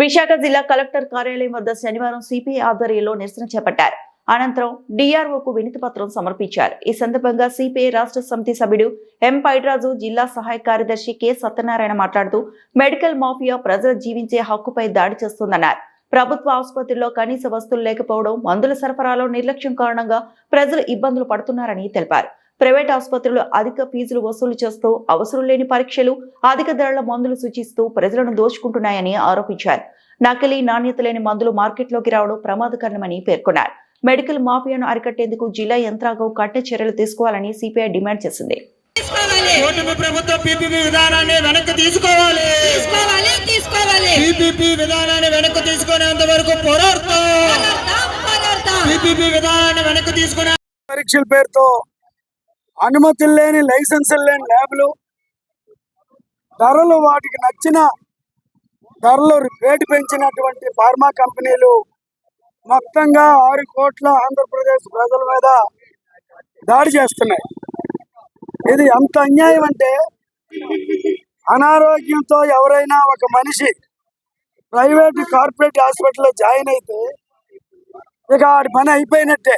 విశాఖ జిల్లా కలెక్టర్ కార్యాలయం వద్ద శనివారం సిపిఐ ఆధ్వర్యంలో నిరసన చేపట్టారు. అనంతరం డిఆర్ఓకు వినతి పత్రం సమర్పించారు. ఈ సందర్భంగా సిపిఐ రాష్ట్ర సమితి సభ్యుడు ఎం పైడ్రాజు జిల్లా సహాయ కార్యదర్శి కె సత్యనారాయణ మాట్లాడుతూ మెడికల్ మాఫియా ప్రజలు జీవించే హక్కుపై దాడి చేస్తుందన్నారు. ప్రభుత్వ ఆసుపత్రిలో కనీస వస్తువులు లేకపోవడం మందుల సరఫరాలో నిర్లక్ష్యం కారణంగా ప్రజలు ఇబ్బందులు పడుతున్నారని తెలిపారు. ప్రైవేట్ ఆసుపత్రులు అధిక ఫీజులు వసూలు చేస్తూ అవసరం లేని పరీక్షలు అధిక ధరల మందులు సూచిస్తూ ప్రజలను దోచుకుంటున్నాయని ఆరోపించారు. నకిలీ నాణ్యత లేని మందులు మార్కెట్లోకి రావడం ప్రమాదకరమని పేర్కొన్నారు. మెడికల్ మాఫియాను అరికట్టేందుకు జిల్లా యంత్రాంగం కఠిన చర్యలు తీసుకోవాలని సిపిఐ డిమాండ్ చేసింది. తీసుకోవాలి. కూటమి ప్రభుత్వం పీపీపీ విధానాన్ని వెనక్కి తీసుకోవాలి. తీసుకోవాలి తీసుకోవాలి. పీపీపీ విధానాన్ని వెనక్కి తీసుకునేంత వరకు పోరాడతాం. పోరాడతాం, పోరాడతాం. పీపీపీ విధానాన్ని వెనక్కి తీసుకునే పరీక్షల పేరుతో అనుమతులు లేని లైసెన్సులు లేని ల్యాబ్లు ధరలు వాటికి నచ్చిన ధరలు రేటు పెంచినటువంటి ఫార్మా కంపెనీలు మొత్తంగా ఆరు కోట్ల ఆంధ్రప్రదేశ్ ప్రజల మీద దాడి చేస్తున్నాయి. ఇది ఎంత అన్యాయం అంటే అనారోగ్యంతో ఎవరైనా ఒక మనిషి ప్రైవేట్ కార్పొరేట్ హాస్పిటల్లో జాయిన్ అయితే ఇక ఆడి పని అయిపోయినట్టే.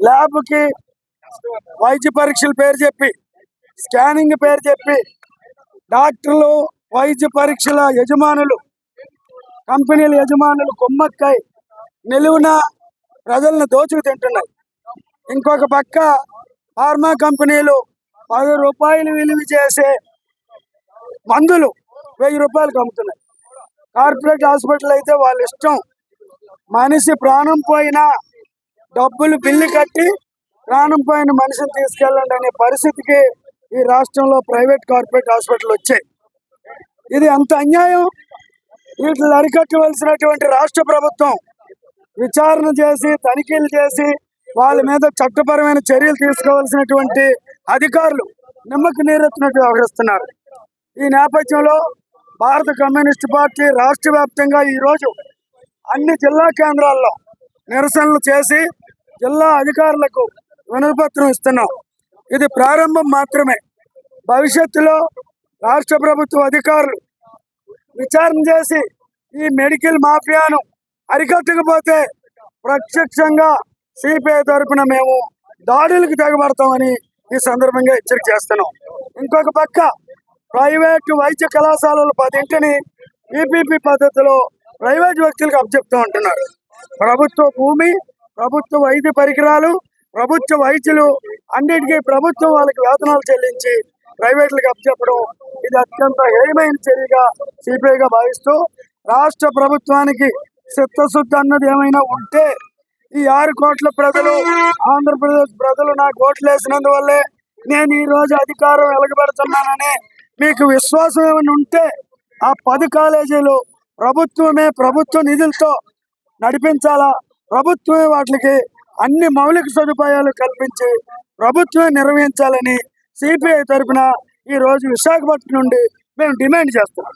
ల్యాబ్కి వైద్య పరీక్షల పేరు చెప్పి స్కానింగ్ పేరు చెప్పి డాక్టర్లు వైద్య పరీక్షల యజమానులు కంపెనీల యజమానులు కుమ్మక్కై నిలువున ప్రజలను దోచుకు తింటున్నాయి. ఇంకొక పక్క ఫార్మా కంపెనీలు పది రూపాయలు విలువ చేసే మందులు వెయ్యి రూపాయలకు అమ్ముతున్నాయి. కార్పొరేట్ హాస్పిటల్ అయితే వాళ్ళ ఇష్టం. మనిషి ప్రాణం పోయినా డబ్బులు బిల్లు కట్టి ప్రాణం పోయిన మనిషిని తీసుకెళ్ళండి అనే పరిస్థితికి ఈ రాష్ట్రంలో ప్రైవేట్ కార్పొరేట్ హాస్పిటల్ వచ్చాయి. ఇది అంత అన్యాయం? వీటిని అరికట్టవలసినటువంటి రాష్ట్ర ప్రభుత్వం విచారణ చేసి తనిఖీలు చేసి వాళ్ళ మీద చట్టపరమైన చర్యలు తీసుకోవాల్సినటువంటి అధికారులు నిమ్మకి నీరెత్తినట్టు వ్యవహరిస్తున్నారు. ఈ నేపథ్యంలో భారత కమ్యూనిస్ట్ పార్టీ రాష్ట్ర వ్యాప్తంగా ఈరోజు అన్ని జిల్లా కేంద్రాల్లో నిరసనలు చేసి జిల్లా అధికారులకు వినతిపత్రం ఇస్తున్నాం. ఇది ప్రారంభం మాత్రమే. భవిష్యత్తులో రాష్ట్ర ప్రభుత్వ అధికారులు విచారణ చేసి ఈ మెడికల్ మాఫియాను అరికట్టకపోతే ప్రత్యక్షంగా సిపిఐ తరపున మేము దాడులకు తెగబడతామని ఈ సందర్భంగా హెచ్చరిక చేస్తున్నాం. ఇంకొక పక్క ప్రైవేట్ వైద్య కళాశాలల పదింటిని ఈపీపీ పద్ధతిలో ప్రైవేట్ వ్యక్తులకు అప్పచెప్తూ ఉంటున్నారు ప్రభుత్వ భూమి ప్రభుత్వ వైద్య పరికరాలు ప్రభుత్వ వైద్యులు అన్నిటికీ ప్రభుత్వం వాళ్ళకి వేతనాలు చెల్లించి ప్రైవేట్లకు అప్పచెప్పడం ఇది అత్యంత హేయమైన చర్యగా సిపిఐగా భావిస్తూ రాష్ట్ర ప్రభుత్వానికి చిత్తశుద్ధి అన్నది ఏమైనా ఉంటే ఈ ఆరు కోట్ల ప్రజలు ఆంధ్రప్రదేశ్ ప్రజలు నాకు ఓట్లు వేసినందువల్లే నేను ఈరోజు అధికారం వెలగబెడుతున్నానని మీకు విశ్వాసం ఏమైనా ఉంటే ఆ పది కాలేజీలు ప్రభుత్వమే ప్రభుత్వ నిధులతో నడిపించాలా? ప్రభుత్వమే వాటికి అన్ని మౌలిక సదుపాయాలు కల్పించి ప్రభుత్వం నిర్వహించాలని సిపిఐ తరఫున ఈ రోజు విశాఖపట్నం నుండి మేము డిమాండ్ చేస్తున్నాం.